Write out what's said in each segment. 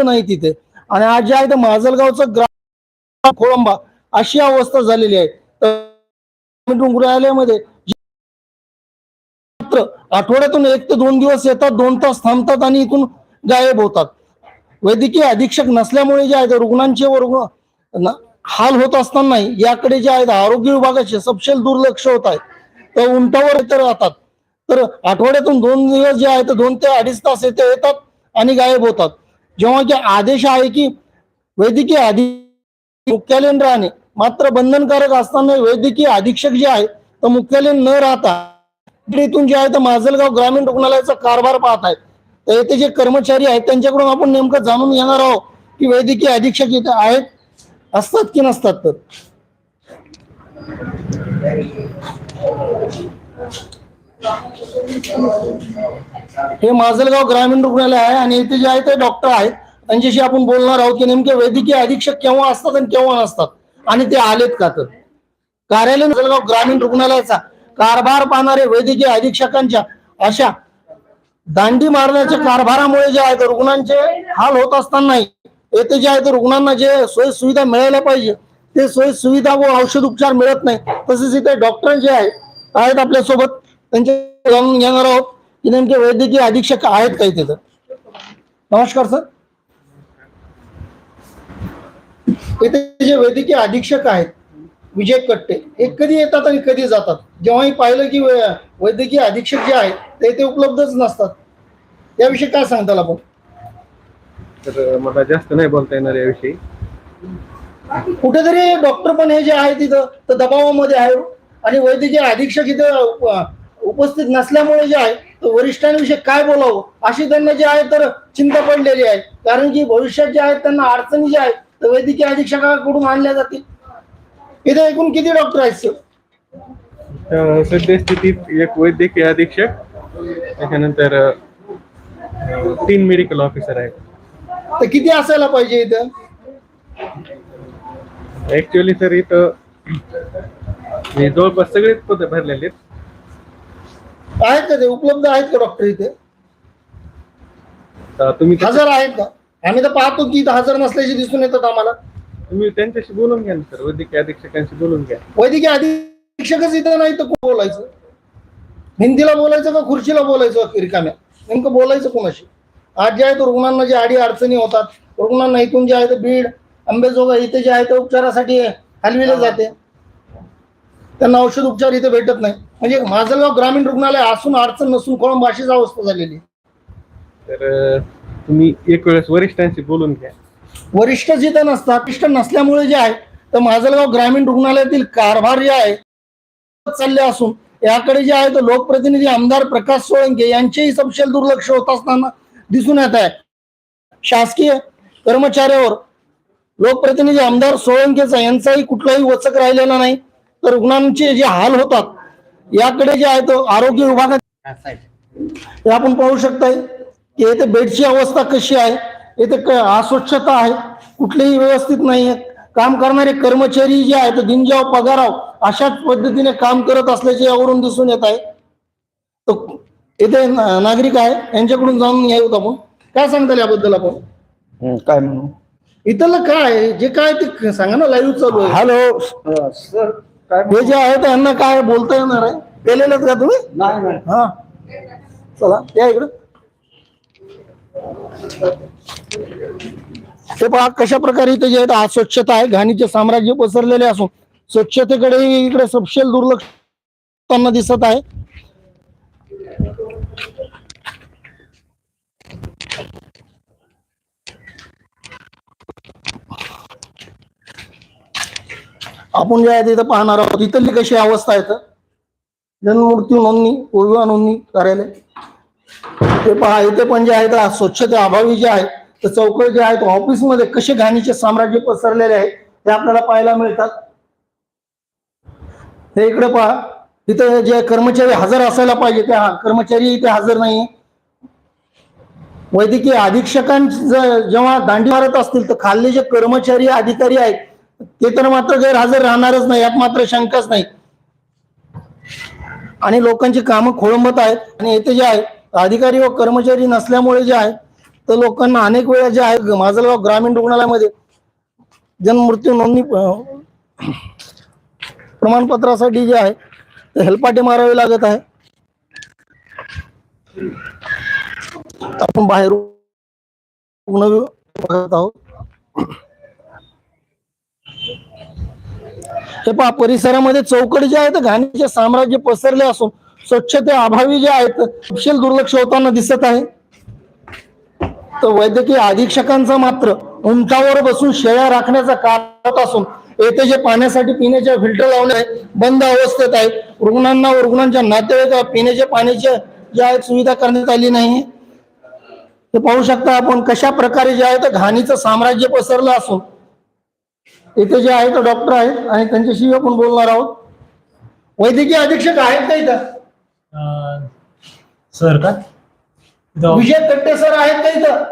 नाही तिथे. आणि आज जे आहे ते माजलगावचं ग्राम खोळंबा अशी अवस्था झालेली आहे. तर रुग्णालयामध्ये मात्र आठवड्यातून एक ते दोन दिवस येतात दोन तास थांबतात आणि इथून गायब होतात. वैद्यकीय अधीक्षक नसल्यामुळे जे आहे रुग्णांचे व रुग्ण हाल होत असताना याकडे जे आहेत आरोग्य विभागाचे सपशेल दुर्लक्ष होत आहे. तर उंटावर तर राहतात. तर आठवड्यातून दोन दिवस जे आहे ते दोन ते अडीच तास येथे येतात आणि गायब होतात. जेव्हा जे आदेश आहे की वैद्यकीय अधिक मुख्यालयीन राहणे मात्र बंधनकारक असताना वैद्यकीय अधीक्षक जे आहे तर मुख्यालयीन न राहता इथून जे आहे तर माजलगाव ग्रामीण रुग्णालयाचा कारभार पाहत आहेत तर येथे जे कर्मचारी आहेत त्यांच्याकडून आपण नेमकं जाणून घेणार आहोत की वैद्यकीय अधीक्षक इथे आहेत असतात की नसतात तर हे माजलगाव ग्रामीण रुग्णालय आहे आणि इथे जे आहे ते डॉक्टर आहेत. त्यांच्याशी आपण बोलणार आहोत की नेमके वैद्यकीय अधीक्षक केव्हा असतात आणि केव्हा नसतात. आणि ते आलेत का तर? कार्यालय माजलगाव ग्रामीण रुग्णालयाचा कारभार पाहणारे वैद्यकीय अधीक्षकांच्या अशा दांडी मारण्याच्या कारभारामुळे जे आहे रुग्णांचे हाल होत असताना येथे जे आहे ते रुग्णांना जे सोयी सुविधा मिळायला पाहिजे ते सोयी सुविधा व औषध उपचार मिळत नाही. तसेच इथे डॉक्टर जे आहे आहेत आपल्यासोबत. त्यांचे जाणून घेणार आहोत. की नेमके वैद्यकीय अधीक्षक आहेत काही तिथं नमस्कार सर. इथे जे वैद्यकीय अधीक्षक आहेत विजय कट्टे हे कधी येतात आणि कधी जातात? जेव्हाही पाहिलं की वैद्यकीय अधीक्षक जे आहेत ते इथे उपलब्धच नसतात. याविषयी काय सांगताल आपण? तर मला जास्त नाही बोलता येणार याविषयी. कुठेतरी डॉक्टर पण हे जे आहे तिथं तर दबावामध्ये आहे आणि वैद्यकीय अधीक्षक इथं उपस्थित नसल्यामुळे जे आहे तर वरिष्ठांविषयी काय बोलावं? अशी त्यांना जे आहे तर चिंता पडलेली आहे. कारण की भविष्यात जे आहेत त्यांना अडचणी ज्या आहेत तर वैद्यकीय अधीक्षकाकडून आणल्या जातील. इथे एकूण किती डॉक्टर आहेत सर सद्यस्थितीत एक वैद्यकीय अधीक्षक त्याच्यानंतर तीन मेडिकल ऑफिसर आहेत. तर किती असायला पाहिजे इथं? ऍक्च्युअली सर इथं हे जवळपास सगळेच पद भरलेले आहेत. आहेत का ते? उपलब्ध आहेत का डॉक्टर इथे? तर तुम्ही हजर आहेत का? आम्ही तर पाहतो की इथं हजर नसल्याचे दिसून येतात आम्हाला. तुम्ही त्यांच्याशी बोलून घ्या ना सर. वैद्यकीय अधीक्षकांशी बोलून घ्या. वैद्यकीय अधीक्षकच इथं नाही तर कोण बोलायचं? हिंदीला बोलायचं का खुर्चीला बोलायचं रिकाम्या? नेमकं बोलायचं कोणाशी? आज जे आहे तो रुग्णांना जे आडी अडचणी होतात रुग्णांना इथून जे आहे ते बीड अंबेजोगा इथे जे आहे ते उपचारासाठी हलविले जाते. त्यांना औषध उपचार इथे भेटत नाही. म्हणजे माजलगाव ग्रामीण रुग्णालय असून अडचण नसून कोळंब अशीच अवस्था झालेली. तर तुम्ही एक वेळेस वरिष्ठांशी बोलून घ्या. वरिष्ठ जिथं नसतात वरिष्ठ नसल्यामुळे जे आहे तर माजलगाव ग्रामीण रुग्णालयातील कारभार जे आहे चालले असून याकडे जे आहे तर लोकप्रतिनिधी आमदार प्रकाश सोळंके यांचेही सपशेल दुर्लक्ष होत असताना दिसून येत आहे. शासकीय कर्मचाऱ्यावर लोकप्रतिनिधी आमदार सोळंकेचा यांचाही कुठलाही वचक राहिलेला नाही. तर रुग्णांचे जे हाल होतात याकडे जे आहे तो आरोग्य विभागात हे आपण पाहू शकताय की येथे बेडची अवस्था कशी आहे येथे अस्वच्छता आहे कुठलीही व्यवस्थित नाही आहे. काम करणारे कर्मचारी जे आहेत दिनजाव पगाराव अशाच पद्धतीने काम करत असल्याचे यावरून दिसून येत आहे. येथे नागरिक आहे यांच्याकडून जाणून घ्यावं आपण. काय सांगताल याबद्दल आपण? काय म्हणू? इथलं काय? जे काय ते सांगा ना लाईव्ह चालू आहे. हॅलो सर हे जे आहे त्यांना काय बोलता येणार आहे? केलेलंच का तुम्ही? हा. चला या इकडं. हे पहा कशा प्रकारे इथे जे आहे ते अस्वच्छता आहे. घाणीचे साम्राज्य पसरलेले असून स्वच्छतेकडे इकडे सपशेल दुर्लक्ष दिसत आहे. आपण जे आहे तिथं पाहणार आहोत इथली कशी अवस्था आहे तर जन्ममृत्यू नोंदणी विवाह नोंदणी कार्यालय. ते पहा इथे पण जे आहे तर स्वच्छते अभावी जे आहे तर चौक जे आहेत ऑफिसमध्ये कसे घाणीचे साम्राज्य पसरलेले आहे ते आपल्याला पाहायला मिळतात. हे इकडे पहा इथे जे कर्मचारी हजर असायला पाहिजे ते हा- कर्मचारी इथे हजर नाही वैद्यकीय अधीक्षकांचे जेव्हा दांडी मारत असतील तर खाल्ले जे कर्मचारी अधिकारी आहेत ते तर मात्र गैरहजर राहणारच नाही यात मात्र शंकाच नाही. आणि लोकांची कामं खोळंबत आहेत आणि येथे जे आहे अधिकारी व कर्मचारी नसल्यामुळे जे आहे तर लोकांना अनेक वेळा जे आहे माझलगाव ग्रामीण रुग्णालयामध्ये जन्ममृत्यू नोंदणी प्रमाणपत्रासाठी जे आहे ते हेलपाटे मारावे लागत आहे. आपण बाहेर रुग्ण बघत आहोत. हे पहा परिसरामध्ये चौकड जे आहेत घाणीचे साम्राज्य पसरले असून स्वच्छते अभावी जे आहेत तपशील दुर्लक्ष होताना दिसत आहे. तर वैद्यकीय अधीक्षकांचा मात्र उंचावर बसून शेळ्या राखण्याचा कारण असून येथे जे पाण्यासाठी पिण्याचे फिल्टर लावले बंद अवस्थेत आहे. रुग्णांना व रुग्णांच्या नातेवाईक पिण्याच्या पाण्याच्या ज्या आहेत सुविधा करण्यात आली नाही. हे पाहू शकता आपण कशा प्रकारे जे आहे घाणीचं साम्राज्य पसरलं असून इथे जे आहे ते डॉक्टर आहेत आणि त्यांच्याशी आपण बोलणार आहोत. वैद्यकीय अधीक्षक आहेत का इथं? सर का? विजय कट्टे सर आहेत का इथं?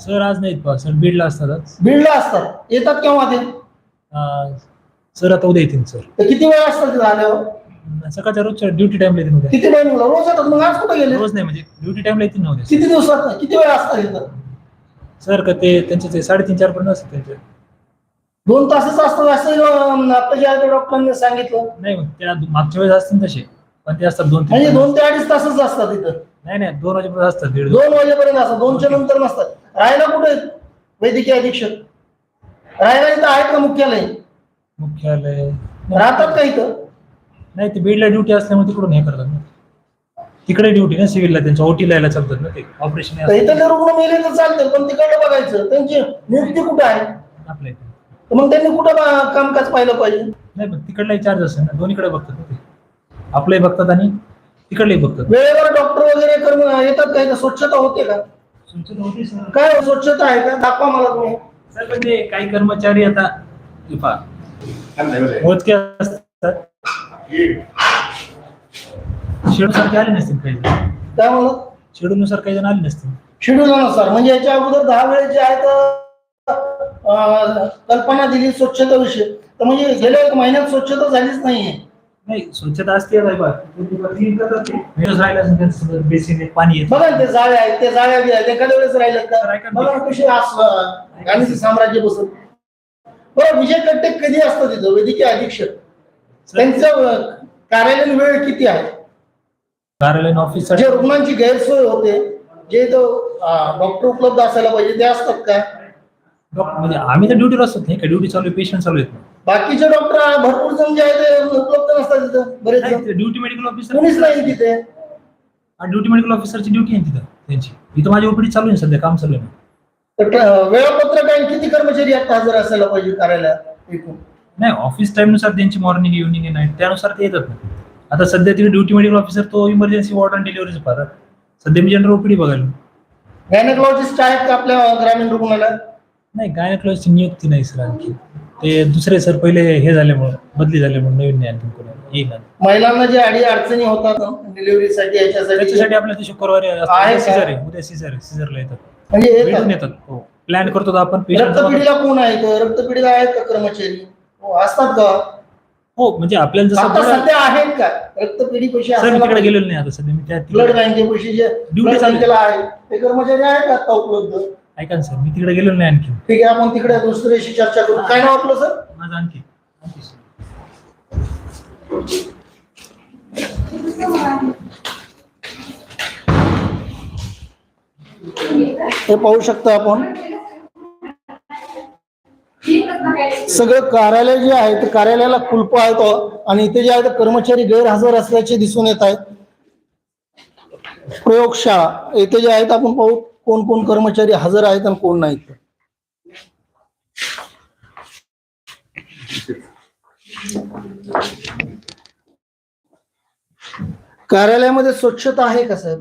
सर आज नाहीत पहा सर बीडला असतात आज. बीडला असतात. येतात केव्हा ते अं, सर आता उद्या येतील सर. तर किती वेळ असतात तिथं आल्यावर? सकाळच्या रोजच्या ड्युटी टाइमला येतील उद्या. किती टाइम रोज येतात मग आज कुठे गेले? रोज नाही म्हणजे ड्युटी टाइमला येतील ना उद्या किती दिवसात? किती वेळ असतात इथं? सर का ते त्यांचे ते साडेतीन चार पर्यंत असतात त्यांचे. दोन तासच असतात असं आता डॉक्टरांनी सांगितलं. नाही त्या मागच्या वेळेस असतील तसे पण ते असतात दोन म्हणजे दोन ते अडीच तासच असतात इथं. नाही नाही दोन वाजेपर्यंत असतात दीड दोन वाजेपर्यंत असतात दोनच्या नंतर नसतात. राहायला कुठे वैद्यकीय अधीक्षक. राहायला इथं आहेत का मुख्यालय? मुख्यालय? राहतात का इथं? नाही ते बीडला ड्युटी असल्यामुळे तिकडून हे करतात ना. तिकडे ड्युटी ना सिव्हिलला त्यांच्या ओटीला यायला चालतात ना ते. ऑपरेशन इथं रुग्ण मेले तर चालते पण तिकडे बघायचं. त्यांची नियुक्ती कुठं आहे? आपल्या मग त्यांनी कुठं बा- कामकाज पाहिलं पाहिजे? नाही पण तिकडलाही चार्ज असेल ना. दोन्हीकडे बघतात ना ते. आपलंही बघतात आणि तिकडलेही बघतात. वेळेवर डॉक्टर वगैरे कर्म येतात का? इथं स्वच्छता होते का? सूचना होती सर. काय हो, स्वच्छता आहे का? दाखवा मला तुम्ही. सर पण ते काही कर्मचारी आता हे पहा, मोजके असतात. शेड्यूल सारखे आले नसतील काही जण. काय म्हणलं शेड्यूल नुसार काही जण आले नसतील. शेड्यूलनुसार म्हणजे याच्या अगोदर दहा वेळेचे आहे तर कल्पना दिली स्वच्छतेविषयी तर म्हणजे गेल्या एक महिन्यात स्वच्छता झालीच नाहीये. नाही स्वच्छता असते बेसिन पाणी बघा ते जाळ्या आहेत ते जाळ्या बी आहेत एखाद्या वेळेस राहिल्यात का. बघा कशी साम्राज्य बसत बरं विजय कट्टे कधी असतात तिथं? वैद्यकीय अधीक्षक. त्यांचं कार्यालयीन वेळ किती आहे? कार्यालयीन ऑफिस जे रुग्णांची गैरसोय होते जे तो डॉक्टर उपलब्ध असायला पाहिजे ते असतात का? म्हणजे आम्ही तर ड्युटीवर असतो नाही का ड्युटी चालू आहे पेशंट चालू आहेत. बाकीचे डॉक्टर भरपूर जण जे आहे ते उपलब्ध नसतात तिथं बरेच जण. ड्युटी मेडिकल ऑफिसर कोणीच नाही तिथे. ड्युटी मेडिकल ऑफिसरची ड्युटी आहे तिथं त्यांची. इथं माझी ओपीडी चालू आहे सध्या काम चालू आहे. तर वेळापत्रक आहे किती कर्मचारी आता हजर असायला पाहिजे कार्यालयात एकूण? नाही ऑफिस टाइमनुसार त्यांची मॉर्निंग इव्हनिंग नाईट त्यानुसार ते येतात ना. आता सध्या तिकडे ड्युटी मेडिकल ऑफिसर तो इमर्जन्सी वॉर्ड आणि डिलिव्हरीच पाहतात. सध्या मी जनरल ओपीडी बघायला. गायनेकॉलॉजिस्ट आहेत का आपल्या ग्रामीण रुग्णालयात? नाही गायनॅकॉलॉजीची नियुक्ती नाही सर आणखी. ते दुसरे सर पहिले हे झाल्यामुळे बदली झाल्यामुळे नवीन नाही आणखी कोणी. येईल महिलांना जे अडी अडचणी होतात डिलिव्हरीसाठी याच्यासाठी आपल्या ते शुक्रवारी आहे? सीझर आहे. उद्या सीझर आहे. सीझरला येतात. म्हणजे भेटून येतात. हो. प्लॅन करतो आपण रक्तपिढीला कोण आहे? रक्तपिढीला आहेत का कर्मचारी? हो, असतात का? हो म्हणजे आपल्याला जसं सध्या आहेत का? रक्तपिढी पैसे सर मी तिकडे गेलेलो नाही आता सध्या. मी त्या ब्लड तिकडे- बँके पैसे जे आहे. बँकेला आहे. ते कर्मचारी आहेत का आता उपलब्ध? ऐका ना सर मी तिकडे गेलेलो नाही आणखी ठीक आहे आपण तिकडे दुसऱ्याशी चर्चा करू. काय नाव आपलं सर? माझं आणखी आणखी सर. हे पाहू शकता आपण. सगळं कार्यालय जे आहे ते कार्यालयाला कुलप आहेत आणि इथे जे आहे ते कर्मचारी गैरहजर असल्याचे दिसून येत आहेत. प्रयोगशाळा येथे जे आहेत आपण पाहू कोण कोण कर्मचारी हजर आहेत आणि कोण नाहीत? कार्यालयामध्ये स्वच्छता आहे का साहेब?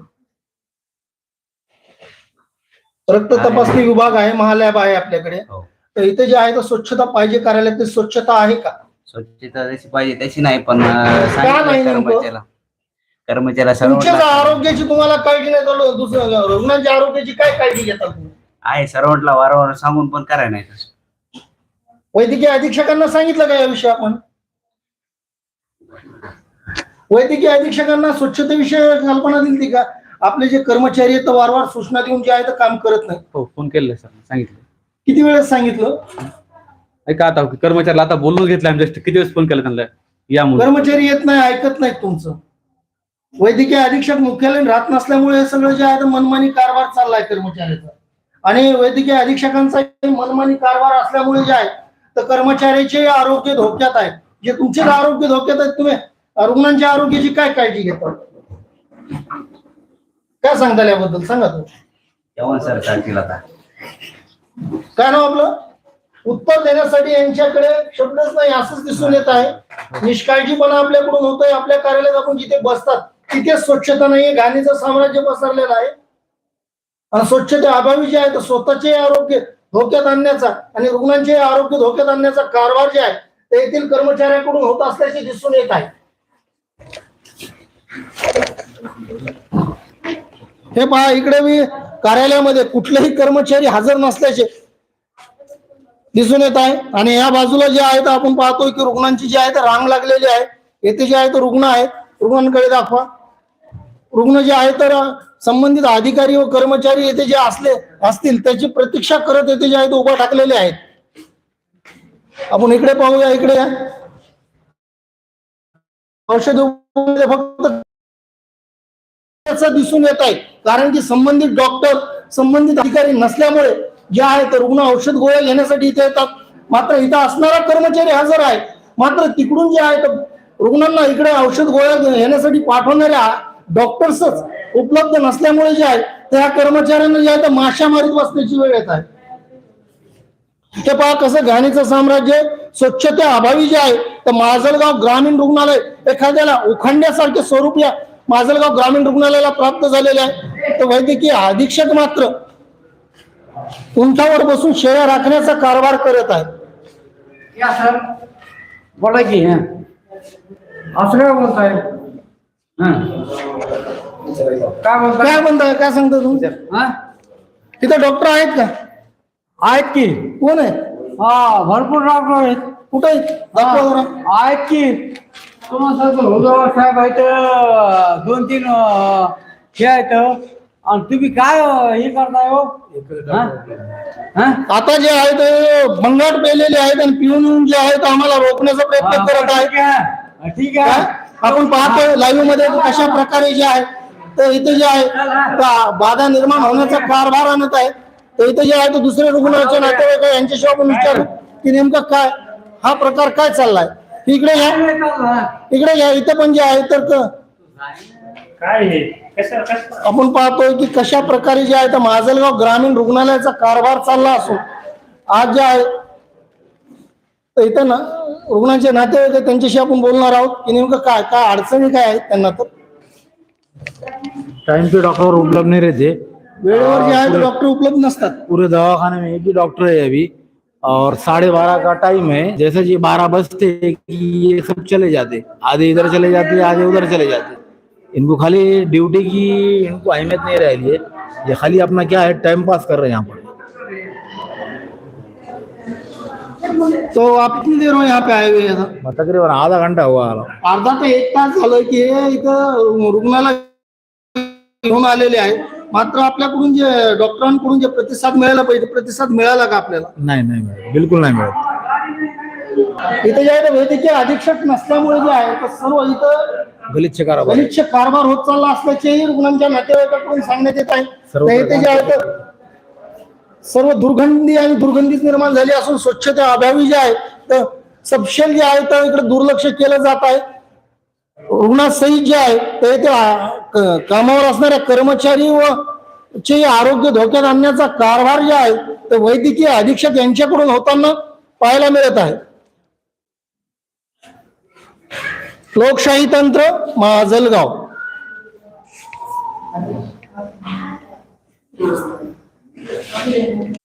रक्त तपासणी विभाग आहे महालॅब आहे आपल्याकडे. हो. तर इथे जे आहे तर स्वच्छता पाहिजे कार्यालयात ते स्वच्छता आहे का? स्वच्छता जशी पाहिजे तशी नाही पण सांगितलं नाही नेमकं? कर्मचाऱ्याला. कर्मचाऱ्याला तुमच्या सर्वांना आरोग्याची तुम्हाला काळजी नाही तर दुसऱ्या रुग्णांच्या आरोग्याची काय काळजी घेता तुम्ही? आहे सर्वांना वारंवार सांगून पण करायला नाही तसं. वैद्यकीय अधीक्षकांना सांगितलं का याविषयी आपण? वैद्यकीय अधीक्षकांना स्वच्छतेविषयी कल्पना दिली का? आपले जे कर्मचारी आहेत ते वारंवार सूचना देऊन जे आहे ते काम करत नाही हो फोन केलेला सर सांगितलं. किती वेळेस सांगितलं? ऐका आता कर्मचाऱ्याला आता बोलून घेतलं आम्ही जस्ट किती वेळेस फोन केला त्यांना? या म्हणून कर्मचारी येत नाही ऐकत नाहीत तुमचं. वैद्यकीय अधीक्षक मुख्यालय राहत नसल्यामुळे हे सगळं जे आहे ते मनमानी कारभार चाललाय कर्मचाऱ्याचा. आणि वैद्यकीय अधीक्षकांचा मनमानी कारभार असल्यामुळे जे आहे तर कर्मचाऱ्याचे आरोग्य धोक्यात आहे. जे तुमचे आरोग्य धोक्यात आहेत तुम्ही रुग्णांच्या आरोग्याची काय काळजी घेता? काय सांगताल याबद्दल? सांगा तुम्ही. सर काय नाव आपलं? उत्तर देण्यासाठी यांच्याकडे शब्दच नाही असंच दिसून येत आहे. निष्काळजीपणा आपल्याकडून होतोय आपल्या कार्यालयात आपण जिथे बसतात तिथे स्वच्छता नाहीये घाणीचं साम्राज्य पसरलेलं आहे. आणि स्वच्छते अभावी जे आहे तर स्वतःचे आरोग्य धोक्यात आणण्याचा आणि रुग्णांचे आरोग्य धोक्यात आणण्याचा कारभार जे आहे ते येथील कर्मचाऱ्यांकडून होत असल्याचे दिसून येत आहे. हे पहा इकडे मी कार्यालयामध्ये कुठलेही कर्मचारी हजर नसल्याचे दिसून येत आहे. आणि या बाजूला जे आहे तर आपण पाहतोय की रुग्णांची जी आहे तर रांग लागलेली आहे. येथे जे आहे तर रुग्ण आहेत. रुग्णांकडे दाखवा. रुग्ण जे आहे तर संबंधित अधिकारी व कर्मचारी येथे जे असले असतील त्याची प्रतीक्षा करत येथे जे आहे ते उभा टाकलेले आहेत. आपण इकडे पाहूया इकडे औषध फक्त दिसून येत आहे. कारण की संबंधित डॉक्टर संबंधित अधिकारी नसल्यामुळे जे आहे तर रुग्ण औषध गोळ्या घेण्यासाठी इथे येतात. मात्र इथं असणारा कर्मचारी हजर आहे. मात्र तिकडून जे आहे तर रुग्णांना इकडे औषध गोळ्या घेण्यासाठी पाठवणाऱ्या डॉक्टर्सच उपलब्ध नसल्यामुळे जे आहे त्या कर्मचाऱ्यांना जे आहे तर माशा बसण्याची वेळ येत आहे. हे पहा कसं घाणीचं साम्राज्य स्वच्छते अभावी जे आहे तर माजलगाव ग्रामीण रुग्णालय एखाद्याला उखंड्यासारखे स्वरूप या माजलगाव ग्रामीण रुग्णालयाला प्राप्त झालेले आहे. तर वैद्यकीय अधीक्षक मात्र उंचावर बसून शेळ्या राखण्याचा कारभार करत आहे बोला की असं काय बोलताय? काय बोलताय काय म्हणताय काय सांगता तुम्ही हा? तिथे डॉक्टर आहेत का? आहेत की. कोण आहे? हा भरपूर डॉक्टर आहेत. कुठे आहेत? दाखवा जरा. आहेत की. तुम्हाला सांगतो साहेब आहेत दोन तीन अं, हे आहेत. आणि तुम्ही काय अं, हे करताय हो? हा? हा? आता जे आहे ते भंगाट पेलेले आहेत आणि पिऊन जे आहे ते आम्हाला रोखण्याचा प्रयत्न करत आहेत. ठीक आहे. ठीक? आहे. आपण पाहतोय लाईव्हमध्ये कशा प्रकारे जे आहे तर इथे जे आहे बाधा निर्माण होण्याचा कारभार आणत आहे. तर इथे जे आहे तर दुसरे रुग्णाचे नातेवाईक आहे, यांच्याशी आपण विचारू की नेमकं काय हा प्रकार काय चाललाय. इकडे घ्या. इकडे घ्या. इथे पण जे आहे तर हे? आपण पाहतोय की कशा प्रकारे जे आहे तर माजलगाव ग्रामीण रुग्णालयाचा कारभार चालला असून आज जे आहे तर इथं ना रुग्णांचे नातेवाईक आहेत, त्यांच्याशी आपण बोलणार आहोत की नेमकं काय काय अडचणी काय आहेत त्यांना तर? टाइम पे डॉक्टर उपलब्ध नहीं रहते वेळेवर जे आहे ते डॉक्टर उपलब्ध नसतात. पूरे दवाखाने में एक ही डॉक्टर है अभी. और साढ़े बारह का टाइम है जैसे जी बारह बजते कि ये सब चले जाते. आधे इधर चले जाते आधे उधर चले जाते. इनको खाली ड्यूटी की इनको अहमियत नहीं रह रही है. ये खाली अपना क्या है टाइम पास कर रहे हैं यहाँ पर. तो आप कितनी देर हो यहाँ पे आए हुए हैं सर? तकरीबन आधा घंटा हुआ अर्धा ते एक तास झालं की हे इथं रुग्णाला घेऊन आलेले आहे मात्र आपल्याकडून जे डॉक्टरांकडून जे प्रतिसाद मिळाला पाहिजे प्रतिसाद मिळाला का आपल्याला? नहीं नहीं बिल्कुल नहीं मैडम इथे जे आहे ते वैद्यकीय अधीक्षक नसल्यामुळे जे आहे तर सर्व इथं गलिच्छ कारभार गलिच्छ कारभार होत चालला असल्याचेही रुग्णांच्या नातेवाईकाकडून सांगण्यात येत आहे. सर्व इथे जे आहे सर्व दुर्गंधी आणि दुर्गंधीच निर्माण झाली असून स्वच्छता अभावी जे आहे तर सबशेल जे आहे तर इकडे दुर्लक्ष केलं जात आहे. रुग्णासहित जे आहे ते ते कामावर असणाऱ्या कर्मचारी व चे आरोग्य धोक्यात आणण्याचा कारभार जे आहे ते वैद्यकीय अधीक्षक यांच्याकडून होताना पाहायला मिळत आहे. लोकशाही तंत्र माजलगाव. Amen.